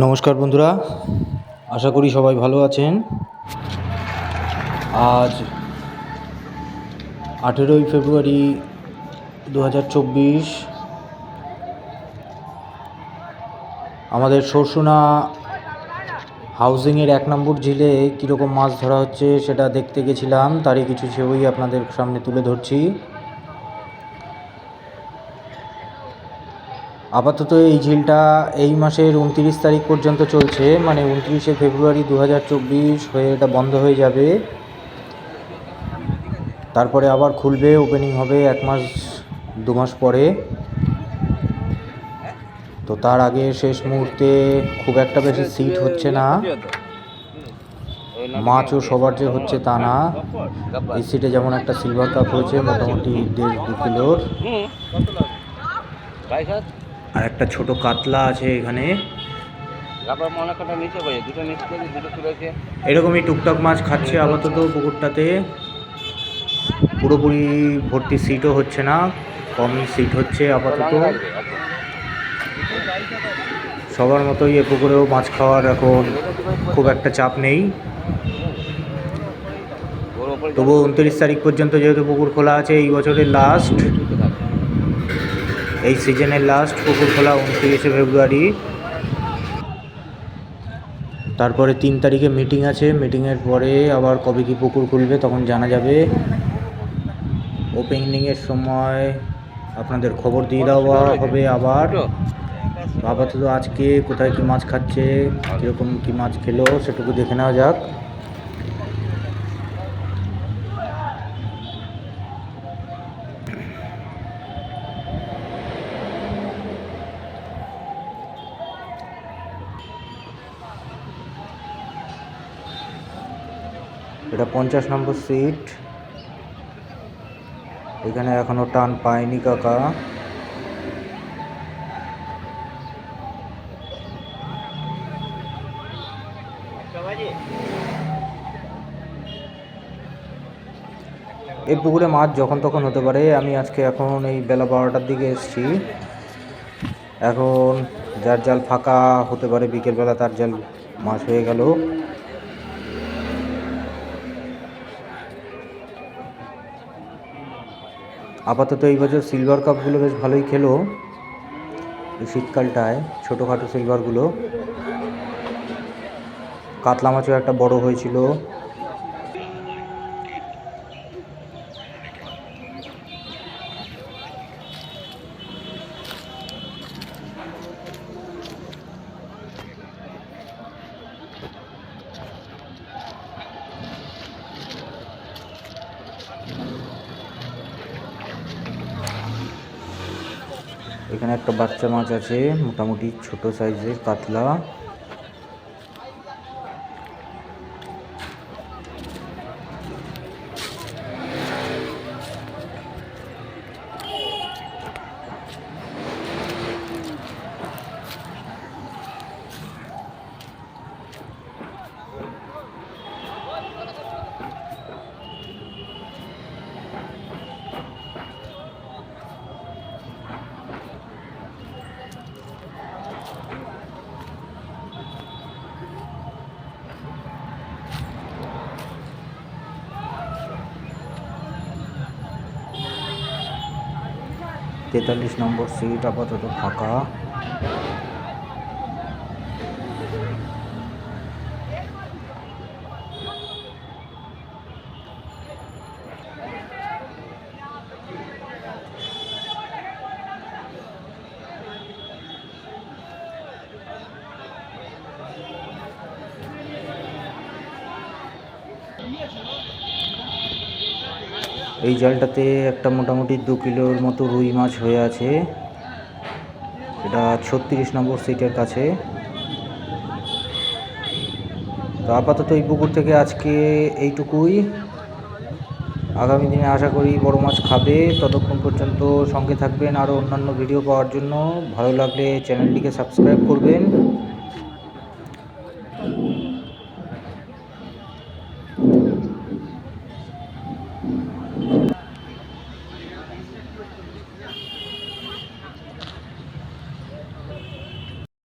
নমস্কার বন্ধুরা, আশা করি সবাই ভালো আছেন। আজ আঠেরোই ফেব্রুয়ারি দু হাজার চব্বিশ, আমাদের সরসুনা হাউজিংয়ের এক নম্বর ঝিলে কীরকম মাছ ধরা হচ্ছে সেটা দেখতে গেছিলাম, তারই কিছু ছবি আপনাদের সামনে তুলে ধরছি। আপাতত এই ঝিলটা এই মাসের উনতিরিশ তারিখ পর্যন্ত চলছে মানে উনত্রিশে ফেব্রুয়ারি দু হাজার চব্বিশ হয়ে এটা বন্ধ হয়ে যাবে। তারপরে আবার খুলবে ওপেনিং হবে এক মাস, দু মাস পরে। তো তার আগে শেষ মুহূর্তে খুব একটা বেশি সিট হচ্ছে না। মাছও সবার যে হচ্ছে তা না। এই সিটে যেমন একটা সিলভার কাপ হয়েছে, মোটামুটি দেড় দু কিলোর। আর একটা ছোট কাতলা আছে এখানে। এরকমই টুকটাক মাছ খাচ্ছে আপাতত পুকুরটাতে। পুরোপুরি ভর্তি সিটও হচ্ছে না কমই সিট হচ্ছে আপাতত। সবার মতোই এ পুকুরেও মাছ খাওয়ার এখন খুব একটা চাপ নেই। ওর ওপরে তবু উনত্রিশ তারিখ পর্যন্ত যেহেতু পুকুর খোলা আছে এই বছরের লাস্ট এই সিজনের লাস্ট পুকুর খোলা উনত্রিশে ফেব্রুয়ারি। তারপরে তিন তারিখে মিটিং আছে। মিটিংয়ের পরে আবার কবে কি পুকুর খুলবে তখন জানা যাবে। ওপেনিংয়ের সময় আপনাদের খবর দিয়ে দেওয়া হবে আবার। আপাতত আজকে কোথায় কি মাছ খাচ্ছে, কীরকম কি মাছ খেলো সেটুকু দেখে নেওয়া যাক। এটা পঞ্চাশ নম্বর সিট এখানে এখনও টান পায়নি কাকা। এই পুকুরে মাছ যখন তখন হতে পারে। আমি আজকে এখন এই বেলা বারোটার দিকে এসেছি। এখন যার জাল ফাঁকা হতে পারে, বিকেলবেলা তার জাল মাছ হয়ে গেল। আপাতত এই বছর সিলভার কাপগুলো বেশ ভালোই খেলো। এই শীতকালটায় ছোটোখাটো সিলভারগুলো কাতলা মাছও একটা বড় হয়েছিল। এখানে একটা বাচ্চা মাছ আছে মোটামুটি ছোট সাইজের কাতলা। তেতাল্লিশ নম্বর সিট আপাতত ফাঁকা। এই জালটাতে একটা মোটামুটি দু কিলোর মতো রুই মাছ হয়ে আছে। এটা ছত্রিশ নম্বর সিটের কাছে। তো আপাতত এই পুকুর থেকে আজকে এইটুকুই। আগামী দিনে আশা করি বড় মাছ খাবে। ততক্ষণ পর্যন্ত সঙ্গে থাকবেন আরও অন্যান্য ভিডিও পাওয়ার জন্য। ভালো লাগলে চ্যানেলটিকে সাবস্ক্রাইব করবেন।